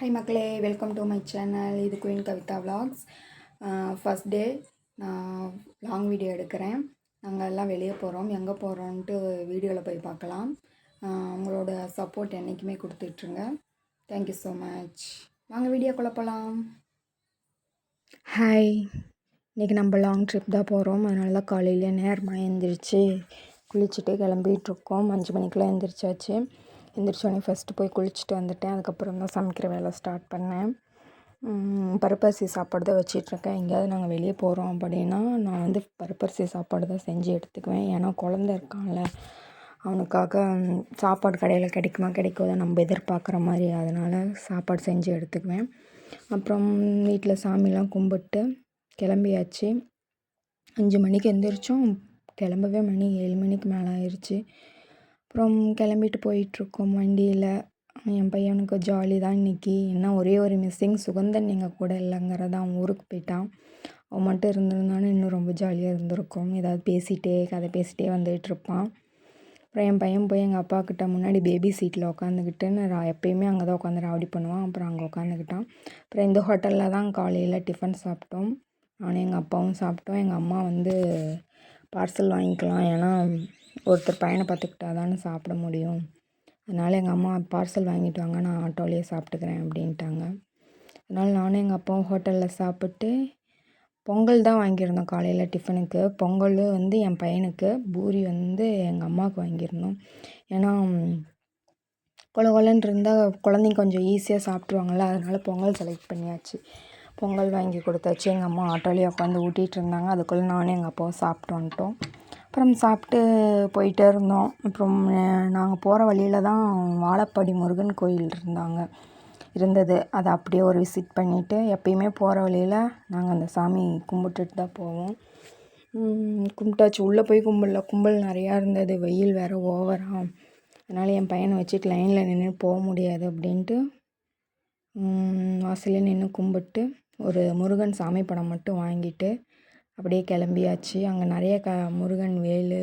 High மக்களே. Welcome to my channel இது queen Kavitha vlogs first day நான் long video எடுக்கிறேன். நாங்கள் எல்லாம் வெளியே போகிறோம் எங்கே போகிறோன்ட்டு வீடியோவில் போய் பார்க்கலாம். உங்களோட சப்போர்ட் என்றைக்குமே கொடுத்துட்ருங்க. தேங்க்யூ ஸோ மச் வாங்க வீடியோ குழப்பலாம் ஹாய் இன்றைக்கி நம்ம லாங் ட்ரிப் தான் போகிறோம் அதனால தான் காலையில் நேரமாக எழுந்திரிச்சு குளிச்சுட்டு கிளம்பிகிட்ருக்கோம் அஞ்சு மணிக்கெலாம் எழுந்திரிச்சாச்சு எந்திரிச்சோடனே ஃபஸ்ட்டு போய் குளிச்சுட்டு வந்துட்டேன் அதுக்கப்புறம் தான் சமைக்கிற வேலை ஸ்டார்ட் பண்ணேன். பருப்பரிசி சாப்பாடு தான் வச்சிட்ருக்கேன் எங்கேயாவது நாங்கள் வெளியே போகிறோம் அப்படின்னா நான் வந்து பருப்பரிசி சாப்பாடு தான் செஞ்சு எடுத்துக்குவேன். ஏன்னா குழந்த இருக்கான்ல அவனுக்காக சாப்பாடு கடையில் கிடைக்குமா கிடைக்காத நம்ம எதிர்பார்க்குற மாதிரி. அதனால் சாப்பாடு செஞ்சு எடுத்துக்குவேன். அப்புறம் வீட்டில் சாமிலாம் கும்பிட்டு கிளம்பியாச்சு. அஞ்சு மணிக்கு எந்திரிச்சோம். கிளம்பவே மணி ஏழு மணிக்கு மேலே ஆயிடுச்சு அப்புறம் கிளம்பிட்டு போயிட்டுருக்கோம் வண்டியில். என் பையனுக்கு ஜாலி தான் இன்றைக்கி என்ன ஒரே ஒரு மிஸ்ஸிங் சுகந்தன் எங்கள் கூட இல்லைங்கிறத அவன் ஊருக்கு போயிட்டான். அவன் மட்டும் இருந்திருந்தானே இன்னும் ரொம்ப ஜாலியாக இருந்திருக்கும். ஏதாவது பேசிகிட்டே கதை பேசிகிட்டே வந்துகிட்ருப்பான். அப்புறம் என் பையன் போய் எங்கள் அப்பா கிட்ட முன்னாடி பேபி சீட்டில் உட்காந்துக்கிட்டு நான் எப்பயுமே அங்கே தான் உட்காந்து ராவடி பண்ணுவான். அப்புறம் அங்கே உட்காந்துக்கிட்டான் அப்புறம் இந்த ஹோட்டலில் தான் காலையில் டிஃபன் சாப்பிட்டோம். நானும் எங்கள் அப்பாவும் சாப்பிட்டோம். எங்கள் அம்மா வந்து பார்சல் வாங்கிக்கலாம். ஏன்னா ஒருத்தர் பையனை பார்த்துக்கிட்டா தானே சாப்பிட முடியும். அதனால் எங்கள் அம்மா பார்சல் வாங்கிட்டு வாங்க நான் ஆட்டோலேயே சாப்பிட்டுக்கிறேன் அப்படின்ட்டாங்க. அதனால் நானும் எங்கள் அப்பாவும் ஹோட்டலில் சாப்பிட்டு பொங்கல் தான் வாங்கியிருந்தோம் காலையில் டிஃபனுக்கு. பொங்கல் வந்து என் பையனுக்கு பூரி வந்து எங்கள் அம்மாவுக்கு வாங்கியிருந்தோம். ஏன்னா கொல கொலன்னு இருந்தால் குழந்தைங்க கொஞ்சம் ஈஸியாக சாப்பிட்ருவாங்கள்ல அதனால் பொங்கல் செலக்ட் பண்ணியாச்சு. பொங்கல் வாங்கி கொடுத்தாச்சு. எங்கள் அம்மா ஆட்டோலேயே உட்காந்து ஊட்டிகிட்டு இருந்தாங்க. அதுக்குள்ளே நானும் எங்கள் அப்பாவும் சாப்பிட்டு வந்துட்டோம். அப்புறம் சாப்பிட்டு போயிட்டே இருந்தோம். அப்புறம் நாங்கள் போகிற வழியில் தான் வாழப்பாடி முருகன் கோயில் இருந்தாங்க. இருந்தது. அதை அப்படியே ஒரு விசிட் பண்ணிவிட்டு எப்பயுமே போகிற வழியில் நாங்கள் அந்த சாமி கும்பிட்டுட்டு தான் போவோம். கும்பிட்டாச்சு. உள்ளே போய் கும்பல கும்பல் நிறையா இருந்தது. வெயில் வேறு ஓவராக அதனால் என் பையனை வச்சுட்டு லைனில் நின்று போக முடியாது அப்படின்ட்டு வாசலில் நின்று கும்பிட்டு ஒரு முருகன் சாமி படம் மட்டும் வாங்கிட்டு அப்படியே கிளம்பியாச்சு. அங்கே நிறைய க முருகன் வேலு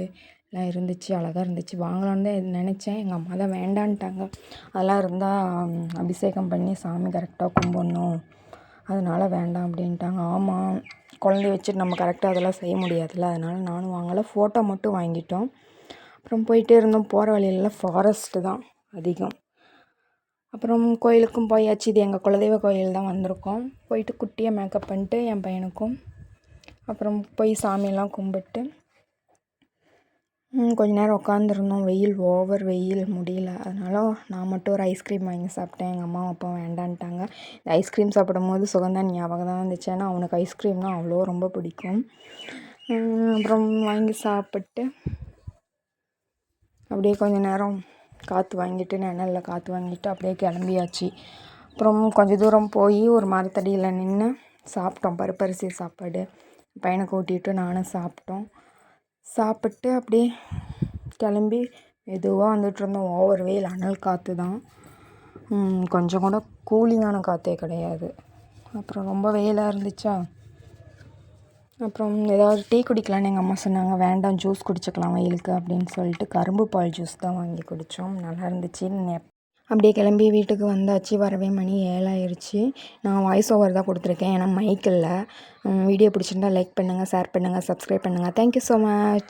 எல்லாம் இருந்துச்சு அழகாக இருந்துச்சு. வாங்கலான்னு தான் நினச்சேன். எங்கள் அம்மா தான் வேண்டான்ட்டாங்க. அதெல்லாம் இருந்தால் அபிஷேகம் பண்ணி சாமி கரெக்டாக கும்பிட்ணும். அதனால் வேண்டாம் அப்படின்ட்டாங்க. ஆமாம் குழந்தைய வச்சுட்டு நம்ம கரெக்டாக அதெல்லாம் செய்ய முடியாதுல்ல. அதனால் நானும் வாங்கலை. ஃபோட்டோ மட்டும் வாங்கிட்டோம். அப்புறம் போயிட்டே இருந்தோம். போகிற வழியிலலாம் ஃபாரஸ்ட்டு தான் அதிகம். அப்புறம் கோயிலுக்கும் போயாச்சு. இது எங்கள் குலதெய்வ கோயில் தான் வந்திருக்கோம். போயிட்டு குட்டியாக மேக்கப் பண்ணிட்டு என் பையனுக்கும் அப்புறம் போய் சாமியெல்லாம் கும்பிட்டு கொஞ்ச நேரம் உட்காந்துருந்தோம் வெயில் ஓவர் வெயில் முடியல. அதனால நான் மட்டும் ஒரு ஐஸ்கிரீம் வாங்கி சாப்பிட்டேன். எங்கள் அம்மா அப்பா வேண்டான்ட்டாங்க. இந்த ஐஸ்கிரீம் சாப்பிடும் போது சுகந்தான் ஞாபகம் தான் வந்துச்சு. ஏன்னா அவனுக்கு ஐஸ்கிரீம்னா அவ்வளோ ரொம்ப பிடிக்கும். அப்புறம் வாங்கி சாப்பிட்டு அப்படியே கொஞ்ச நேரம் காற்று வாங்கிட்டு நிழலில் காற்று வாங்கிட்டு அப்படியே கிளம்பியாச்சு. அப்புறம் கொஞ்ச தூரம் போய் ஒரு மரத்தடியில் நின்று சாப்பிட்டோம். பருப்பரிசி சாப்பாடு. பையனை கூட்டிகிட்டு நானும் சாப்பிட்டோம். சாப்பிட்டு அப்படியே கிளம்பி மெதுவாக வந்துகிட்ருந்தோம் ஓவர் வெயில் அனல் காற்று தான். கொஞ்சம் கூட கூலிங்கான காற்றே கிடையாது. அப்புறம் ரொம்ப வெயிலாக இருந்துச்சா? அப்புறம் ஏதாவது டீ குடிக்கலான்னு எங்கள் அம்மா சொன்னாங்க. வேண்டாம் ஜூஸ் குடிச்சுக்கலாம் வெயிலுக்கு அப்படின்னு சொல்லிட்டு கரும்பு பால் ஜூஸ் தான் வாங்கி குடித்தோம் நல்லா இருந்துச்சு அப்படியே கிளம்பி வீட்டுக்கு வந்தாச்சு. வரவே மணி ஏழாயிருச்சு. நான் வாய்ஸ் ஓவர் தான் கொடுத்துருக்கேன். ஏன்னா மைக் இல்லை. வீடியோ பிடிச்சிருந்தா லைக் பண்ணுங்கள் ஷேர் பண்ணுங்கள் சப்ஸ்கிரைப் பண்ணுங்கள் தேங்க்யூ ஸோ மச்